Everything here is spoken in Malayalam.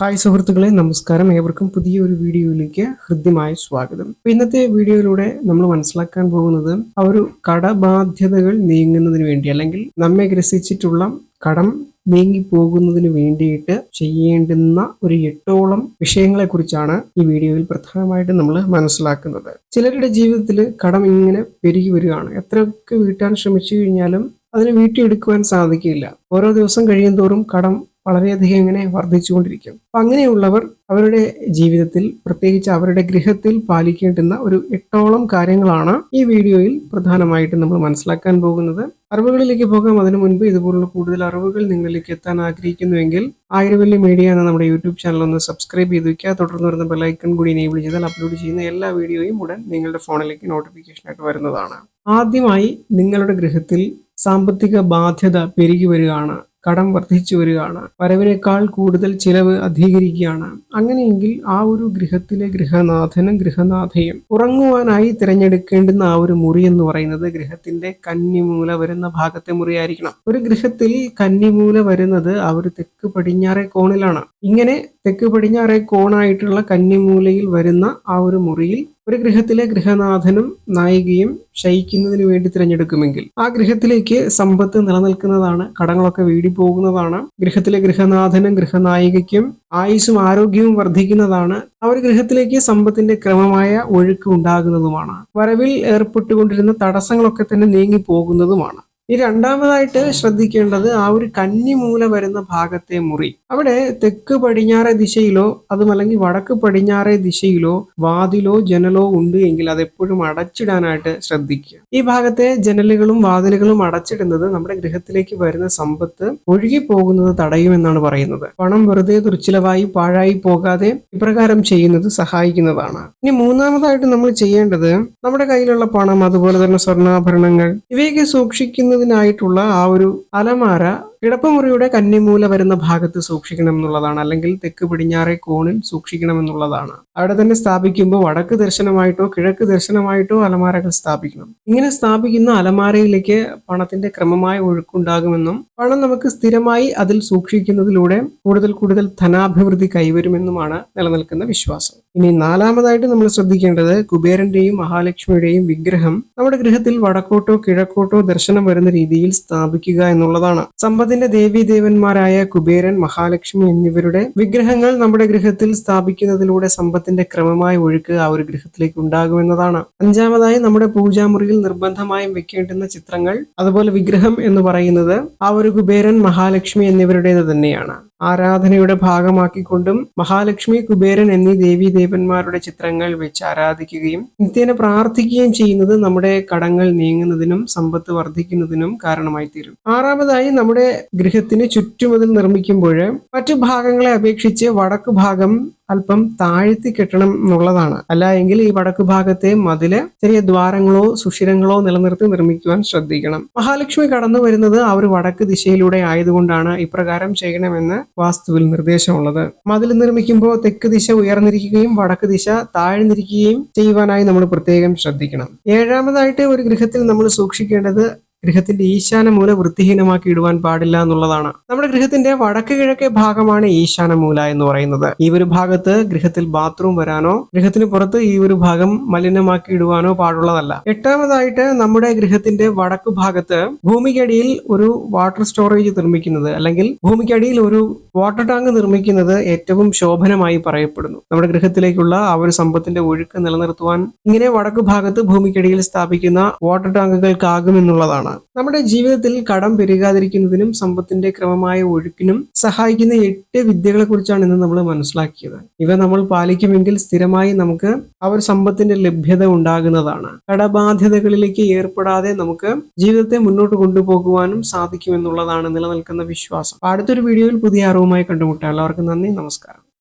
ഹായ് സുഹൃത്തുക്കളെ നമസ്കാരം. ഏവർക്കും പുതിയൊരു വീഡിയോയിലേക്ക് ഹൃദ്യമായ സ്വാഗതം. ഇന്നത്തെ വീഡിയോയിലൂടെ നമ്മൾ മനസ്സിലാക്കാൻ പോകുന്നത് ആ ഒരു കടബാധ്യതകൾ നീങ്ങുന്നതിന് വേണ്ടി അല്ലെങ്കിൽ നമ്മെ ഗ്രസിച്ചിട്ടുള്ള കടം നീങ്ങി പോകുന്നതിന് വേണ്ടിയിട്ട് ചെയ്യേണ്ടുന്ന ഒരു എട്ടോളം വിഷയങ്ങളെ കുറിച്ചാണ് ഈ വീഡിയോയിൽ പ്രധാനമായിട്ടും നമ്മൾ മനസ്സിലാക്കുന്നത്. ചിലരുടെ ജീവിതത്തിൽ കടം ഇങ്ങനെ പെരുകി വരികയാണ്. എത്രയൊക്കെ വീട്ടാൻ ശ്രമിച്ചു കഴിഞ്ഞാലും അതിനെ വീട്ടിയെടുക്കുവാൻ സാധിക്കില്ല. ഓരോ ദിവസം കഴിയും തോറും കടം വളരെയധികം ഇങ്ങനെ വർദ്ധിച്ചുകൊണ്ടിരിക്കും. അപ്പൊ അങ്ങനെയുള്ളവർ അവരുടെ ജീവിതത്തിൽ പ്രത്യേകിച്ച് അവരുടെ ഗൃഹത്തിൽ പാലിക്കേണ്ടുന്ന ഒരു എട്ടോളം കാര്യങ്ങളാണ് ഈ വീഡിയോയിൽ പ്രധാനമായിട്ടും നമ്മൾ മനസ്സിലാക്കാൻ പോകുന്നത്. അറിവുകളിലേക്ക് പോകാം. അതിനു മുൻപ് ഇതുപോലുള്ള കൂടുതൽ അറിവുകൾ നിങ്ങളിലേക്ക് എത്താൻ ആഗ്രഹിക്കുന്നുവെങ്കിൽ ആയിരവല്ലി മീഡിയ എന്ന നമ്മുടെ യൂട്യൂബ് ചാനൽ ഒന്ന് സബ്സ്ക്രൈബ് ചെയ്ത് വയ്ക്കുക. തുടർന്ന് വരുന്ന ബെല്ലൈക്കൺ കൂടി എനേബിൾ ചെയ്താൽ അപ്ലോഡ് ചെയ്യുന്ന എല്ലാ വീഡിയോയും ഉടൻ നിങ്ങളുടെ ഫോണിലേക്ക് നോട്ടിഫിക്കേഷൻ ആയിട്ട് വരുന്നതാണ്. ആദ്യമായി നിങ്ങളുടെ ഗൃഹത്തിൽ സാമ്പത്തിക ബാധ്യത പെരുകി വരികയാണ്. കടം വർദ്ധിച്ചു വരികയാണ്. വരവിനേക്കാൾ കൂടുതൽ ചിലവ് അധികരിക്കുകയാണ്. അങ്ങനെയെങ്കിൽ ആ ഒരു ഗൃഹത്തിലെ ഗൃഹനാഥനും ഗൃഹനാഥയും ഉറങ്ങുവാനായി തിരഞ്ഞെടുക്കേണ്ടുന്ന ആ ഒരു മുറി എന്ന് പറയുന്നത് ഗൃഹത്തിന്റെ കന്നിമൂല വരുന്ന ഭാഗത്തെ മുറിയായിരിക്കണം. ഒരു ഗൃഹത്തിൽ കന്നിമൂല വരുന്നത് ആ ഒരു തെക്ക് പടിഞ്ഞാറേ കോണിലാണ്. ഇങ്ങനെ തെക്ക് പടിഞ്ഞാറേ കോണായിട്ടുള്ള കന്നിമൂലയിൽ വരുന്ന ആ ഒരു മുറിയിൽ ഒരു ഗൃഹത്തിലെ ഗൃഹനാഥനും നായികയും ശയിക്കുന്നതിന് വേണ്ടി തിരഞ്ഞെടുക്കുമെങ്കിൽ ആ ഗൃഹത്തിലേക്ക് സമ്പത്ത് നിലനിൽക്കുന്നതാണ് കടങ്ങളൊക്കെ വീടി പോകുന്നതാണ് ഗൃഹത്തിലെ ഗൃഹനാഥനും ഗൃഹനായികയ്ക്കും ആയുസ്സും ആരോഗ്യവും വർദ്ധിക്കുന്നതാണ് ആ ഒരു ഗൃഹത്തിലേക്ക് സമ്പത്തിന്റെ ക്രമമായ ഒഴുക്ക് ഉണ്ടാകുന്നതുമാണ്. വരവിൽ ഏർപ്പെട്ടുകൊണ്ടിരുന്ന തടസ്സങ്ങളൊക്കെ തന്നെ നീങ്ങി പോകുന്നതുമാണ് ഈ രണ്ടാമതായിട്ട് ശ്രദ്ധിക്കേണ്ടത് ആ ഒരു കന്നിമൂല വരുന്ന ഭാഗത്തെ മുറി. അവിടെ തെക്ക് പടിഞ്ഞാറേ ദിശയിലോ അതുമല്ലെങ്കിൽ വടക്ക് പടിഞ്ഞാറേ ദിശയിലോ വാതിലോ ജനലോ ഉണ്ട് എങ്കിൽ അത് എപ്പോഴും അടച്ചിടാനായിട്ട് ശ്രദ്ധിക്കുക. ഈ ഭാഗത്തെ ജനലുകളും വാതിലുകളും അടച്ചിടുന്നത് നമ്മുടെ ഗൃഹത്തിലേക്ക് വരുന്ന സമ്പത്ത് ഒഴുകി പോകുന്നത് തടയുമെന്നാണ് പറയുന്നത്. പണം വെറുതെ ദുർച്ചിലവായി പാഴായി പോകാതെ ഇപ്രകാരം ചെയ്യുന്നത് സഹായിക്കുന്നതാണ്. ഇനി മൂന്നാമതായിട്ട് നമ്മൾ ചെയ്യേണ്ടത് നമ്മുടെ കയ്യിലുള്ള പണം അതുപോലെ തന്നെ സ്വർണാഭരണങ്ങൾ ഇവയൊക്കെ സൂക്ഷിക്കുന്ന ചെയ്യുന്നതിനായിട്ടുള്ള ആ ഒരു അലമാര കിടപ്പുമുറിയുടെ കന്നിമൂല വരുന്ന ഭാഗത്ത് സൂക്ഷിക്കണം എന്നുള്ളതാണ് അല്ലെങ്കിൽ തെക്ക് പടിഞ്ഞാറെ കോണിൽ സൂക്ഷിക്കണം എന്നുള്ളതാണ് അവിടെ തന്നെ സ്ഥാപിക്കുമ്പോൾ വടക്ക് ദർശനമായിട്ടോ കിഴക്ക് ദർശനമായിട്ടോ അലമാരകൾ സ്ഥാപിക്കണം. ഇങ്ങനെ സ്ഥാപിക്കുന്ന അലമാരയിലേക്ക് പണത്തിന്റെ ക്രമമായ ഒഴുക്കുണ്ടാകുമെന്നും പണം നമുക്ക് സ്ഥിരമായി അതിൽ സൂക്ഷിക്കുന്നതിലൂടെ കൂടുതൽ കൂടുതൽ ധനാഭിവൃദ്ധി കൈവരുമെന്നുമാണ് നിലനിൽക്കുന്ന വിശ്വാസം. ഇനി നാലാമതായിട്ട് നമ്മൾ ശ്രദ്ധിക്കേണ്ടത് കുബേരന്റെയും മഹാലക്ഷ്മിയുടെയും വിഗ്രഹം നമ്മുടെ ഗൃഹത്തിൽ വടക്കോട്ടോ കിഴക്കോട്ടോ ദർശനം വരുന്ന രീതിയിൽ സ്ഥാപിക്കുക എന്നുള്ളതാണ്. സമ്പത്തിന്റെ ദേവീ ദേവന്മാരായ കുബേരൻ മഹാലക്ഷ്മി എന്നിവരുടെ വിഗ്രഹങ്ങൾ നമ്മുടെ ഗൃഹത്തിൽ സ്ഥാപിക്കുന്നതിലൂടെ സമ്പത്തിന്റെ ക്രമമായ ഒഴുക്ക് ആ ഒരു ഗൃഹത്തിലേക്ക് ഉണ്ടാകുമെന്നതാണ്. അഞ്ചാമതായി നമ്മുടെ പൂജാമുറിയിൽ നിർബന്ധമായും വെക്കേണ്ടുന്ന ചിത്രങ്ങൾ അതുപോലെ വിഗ്രഹം എന്ന് പറയുന്നത് ആ ഒരു കുബേരൻ മഹാലക്ഷ്മി എന്നിവരുടേത് തന്നെയാണ്. ആരാധനയുടെ ഭാഗമാക്കിക്കൊണ്ടും മഹാലക്ഷ്മി കുബേരൻ എന്നീ ദേവീ ദേവന്മാരുടെ ചിത്രങ്ങൾ വെച്ച് ആരാധിക്കുകയും നിത്യേന പ്രാർത്ഥിക്കുകയും ചെയ്യുന്നത് നമ്മുടെ കടങ്ങൾ നീങ്ങുന്നതിനും സമ്പത്ത് വർദ്ധിക്കുന്നതിനും കാരണമായി തീരും ആറാമതായി നമ്മുടെ ഗൃഹത്തിന് ചുറ്റുമതിൽ നിർമ്മിക്കുമ്പോൾ മറ്റു ഭാഗങ്ങളെ അപേക്ഷിച്ച് വടക്ക് ഭാഗം അല്പം താഴ്ത്തി കെട്ടണം എന്നുള്ളതാണ്. അല്ല എങ്കിൽ ഈ വടക്കു ഭാഗത്തെ മതിൽ ചെറിയ ദ്വാരങ്ങളോ സുഷിരങ്ങളോ നിലനിർത്തി നിർമ്മിക്കുവാൻ ശ്രദ്ധിക്കണം. മഹാലക്ഷ്മി കടന്നു വരുന്നത് ആ വടക്ക് ദിശയിലൂടെ ആയതുകൊണ്ടാണ് ഇപ്രകാരം ചെയ്യണമെന്ന് വാസ്തുവിൽ നിർദ്ദേശമുള്ളത്. മതിൽ നിർമ്മിക്കുമ്പോൾ തെക്ക് ദിശ ഉയർന്നിരിക്കുകയും വടക്ക് ദിശ താഴ്ന്നിരിക്കുകയും ചെയ്യുവാനായി നമ്മൾ പ്രത്യേകം ശ്രദ്ധിക്കണം. ഏഴാമതായിട്ട് ഒരു ഗൃഹത്തിൽ നമ്മൾ സൂക്ഷിക്കേണ്ടത് ഗൃഹത്തിന്റെ ഈശാന മൂല വൃത്തിഹീനമാക്കി ഇടുവാൻ പാടില്ല എന്നുള്ളതാണ്. നമ്മുടെ ഗൃഹത്തിന്റെ വടക്ക് കിഴക്കേ ഭാഗമാണ് ഈശാന മൂല എന്ന് പറയുന്നത്. ഈ ഒരു ഭാഗത്ത് ഗൃഹത്തിൽ ബാത്റൂം വരാനോ ഗൃഹത്തിന് പുറത്ത് ഈ ഒരു ഭാഗം മലിനമാക്കി ഇടുവാനോ പാടുള്ളതല്ല. എട്ടാമതായിട്ട് നമ്മുടെ ഗൃഹത്തിന്റെ വടക്കു ഭാഗത്ത് ഭൂമിക്കടിയിൽ ഒരു വാട്ടർ സ്റ്റോറേജ് നിർമ്മിക്കുന്നത് അല്ലെങ്കിൽ ഭൂമിക്കടിയിൽ ഒരു വാട്ടർ ടാങ്ക് നിർമ്മിക്കുന്നത് ഏറ്റവും ശോഭനമായി പറയപ്പെടുന്നു. നമ്മുടെ ഗൃഹത്തിലേക്കുള്ള ആ ഒരു സമ്പത്തിന്റെ ഒഴുക്ക് നിലനിർത്തുവാൻ ഇങ്ങനെ വടക്കു ഭാഗത്ത് ഭൂമിക്കടിയിൽ സ്ഥാപിക്കുന്ന വാട്ടർ ടാങ്കുകൾക്കാകുമെന്നുള്ളതാണ് നമ്മുടെ ജീവിതത്തിൽ കടം പെരുകാതിരിക്കുന്നതിനും സമ്പത്തിന്റെ ക്രമമായ ഒഴുക്കിനും സഹായിക്കുന്ന എട്ട് വിദ്യകളെ കുറിച്ചാണ് ഇന്ന് നമ്മൾ മനസ്സിലാക്കിയത്. ഇവ നമ്മൾ പാലിക്കുമെങ്കിൽ സ്ഥിരമായി നമുക്ക് ആ ഒരു സമ്പത്തിന്റെ ലഭ്യത ഉണ്ടാകുന്നതാണ്. കടബാധ്യതകളിലേക്ക് ഏർപ്പെടാതെ നമുക്ക് ജീവിതത്തെ മുന്നോട്ട് കൊണ്ടുപോകുവാനും സാധിക്കുമെന്നുള്ളതാണ് നിലനിൽക്കുന്ന വിശ്വാസം. അടുത്തൊരു വീഡിയോയിൽ പുതിയ അറിവുമായി കണ്ടുമുട്ടാം. എല്ലാവർക്കും നന്ദി നമസ്കാരം.